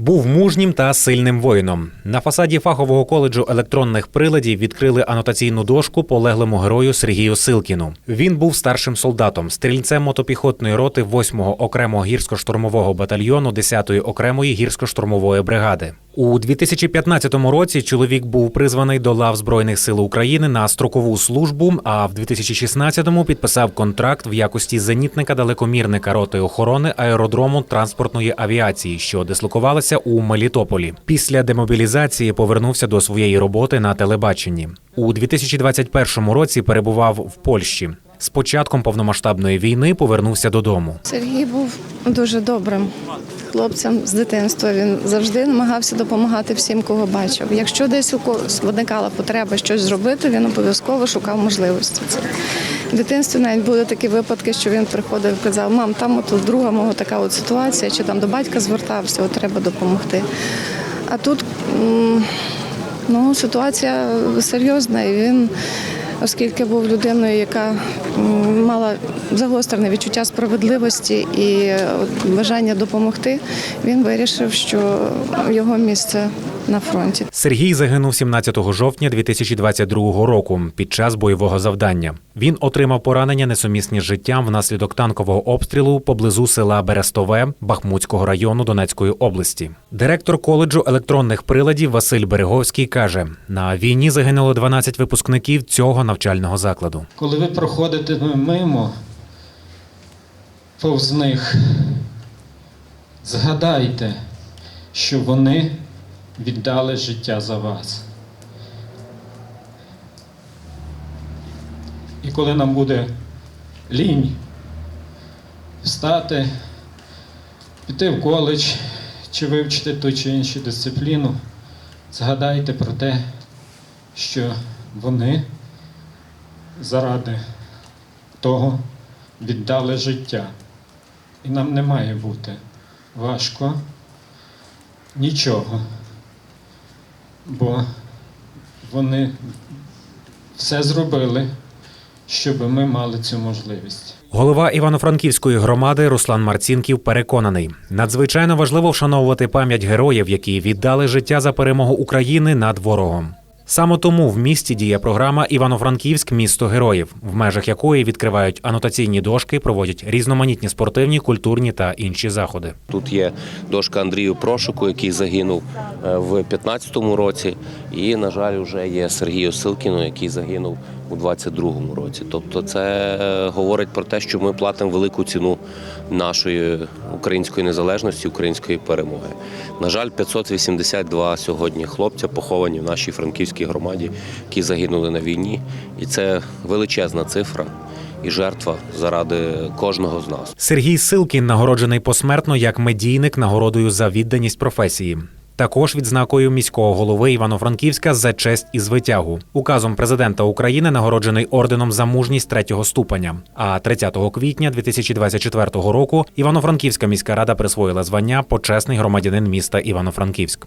Був мужнім та сильним воїном. На фасаді фахового коледжу електронних приладів відкрили анотаційну дошку полеглому герою Сергію Силкіну. Він був старшим солдатом, стрільцем мотопіхотної роти 8-го окремого гірсько-штурмового батальйону 10-ї окремої гірсько-штурмової бригади. У 2015 році чоловік був призваний до лав Збройних сил України на строкову службу. А в 2016-му підписав контракт в якості зенітника-далекомірника роти охорони аеродрому транспортної авіації, що дислокувалася у Мелітополі. Після демобілізації повернувся до своєї роботи на телебаченні. У 2021 році перебував в Польщі. З початком повномасштабної війни повернувся додому. Сергій був дуже добрим хлопцем з дитинства. Він завжди намагався допомагати всім, кого бачив. Якщо десь у когось виникала потреба щось зробити, він обов'язково шукав можливості. В дитинстві навіть були такі випадки, що він приходив і казав: мам, там от друга мого така от ситуація, чи там до батька звертався, от треба допомогти. А тут ну, ситуація серйозна, і він оскільки був людиною, яка мала загострене відчуття справедливості і бажання допомогти, він вирішив, що його місце на фронті. Сергій загинув 17 жовтня 2022 року під час бойового завдання. Він отримав поранення несумісні з життям внаслідок танкового обстрілу поблизу села Берестове Бахмутського району Донецької області. Директор коледжу електронних приладів Василь Береговський каже: на війні загинуло 12 випускників цього навчального закладу. Коли ви проходите мимо повз них, згадайте, що вони віддали життя за вас. І коли нам буде лінь встати, піти в коледж чи вивчити ту чи іншу дисципліну, згадайте про те, що вони заради того віддали життя. І нам не має бути важко нічого, бо вони все зробили, щоб ми мали цю можливість. Голова Івано-Франківської громади Руслан Марцінків переконаний, надзвичайно важливо вшановувати пам'ять героїв, які віддали життя за перемогу України над ворогом. Саме тому в місті діє програма Івано-Франківськ місто героїв, в межах якої відкривають анотаційні дошки, проводять різноманітні спортивні, культурні та інші заходи. Тут є дошка Андрію Прошику, який загинув е, в 15-му році, і, на жаль, вже є Сергію Силкіну, який загинув у 22-му році. Тобто, це е, говорить про те, що ми платимо велику ціну нашої української незалежності, української перемоги. На жаль, 582 сьогодні хлопця поховані в нашій франківській громаді, які загинули на війні, і це величезна цифра і жертва заради кожного з нас. Сергій Силкін нагороджений посмертно як медійник нагородою за відданість професії. Також відзнакою міського голови Івано-Франківська за честь і звитягу. Указом президента України нагороджений орденом за мужність третього ступеня. А 30 квітня 2024 року Івано-Франківська міська рада присвоїла звання почесний громадянин міста Івано-Франківськ.